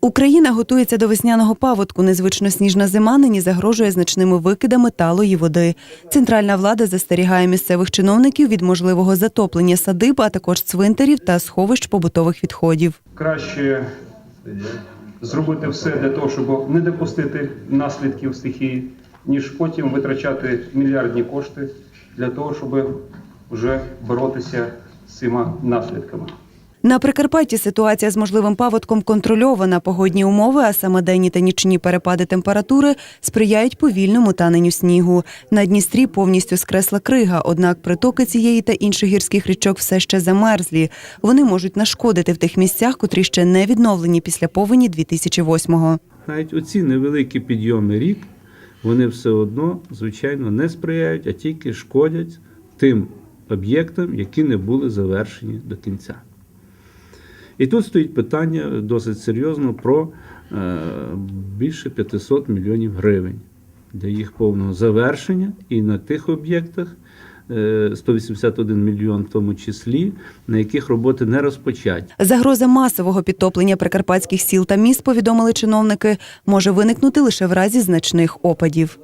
Україна готується до весняного паводку. Незвично сніжна зима нині загрожує значними викидами талої води. Центральна влада застерігає місцевих чиновників від можливого затоплення садиб, а також цвинтарів та сховищ побутових відходів. краще зробити все для того, щоб не допустити наслідків стихії, ніж потім витрачати мільярдні кошти для того, щоб вже боротися з цими наслідками. На Прикарпатті ситуація з можливим паводком контрольована. Погодні умови, а саме денні та нічні перепади температури, сприяють повільному таненню снігу. На Дністрі повністю скресла крига, однак притоки цієї та інших гірських річок все ще замерзлі. Вони можуть нашкодити в тих місцях, котрі ще не відновлені після повені 2008-го. Навіть оці невеликі підйоми рік, вони все одно, звичайно, не сприяють, а тільки шкодять тим об'єктам, які не були завершені до кінця. І тут стоїть питання досить серйозно про е, більше 500 мільйонів гривень для їх повного завершення і на тих об'єктах. е, 181 мільйон в тому числі, на яких роботи не розпочаті. Загроза масового підтоплення прикарпатських сіл та міст, повідомили чиновники, може виникнути лише в разі значних опадів.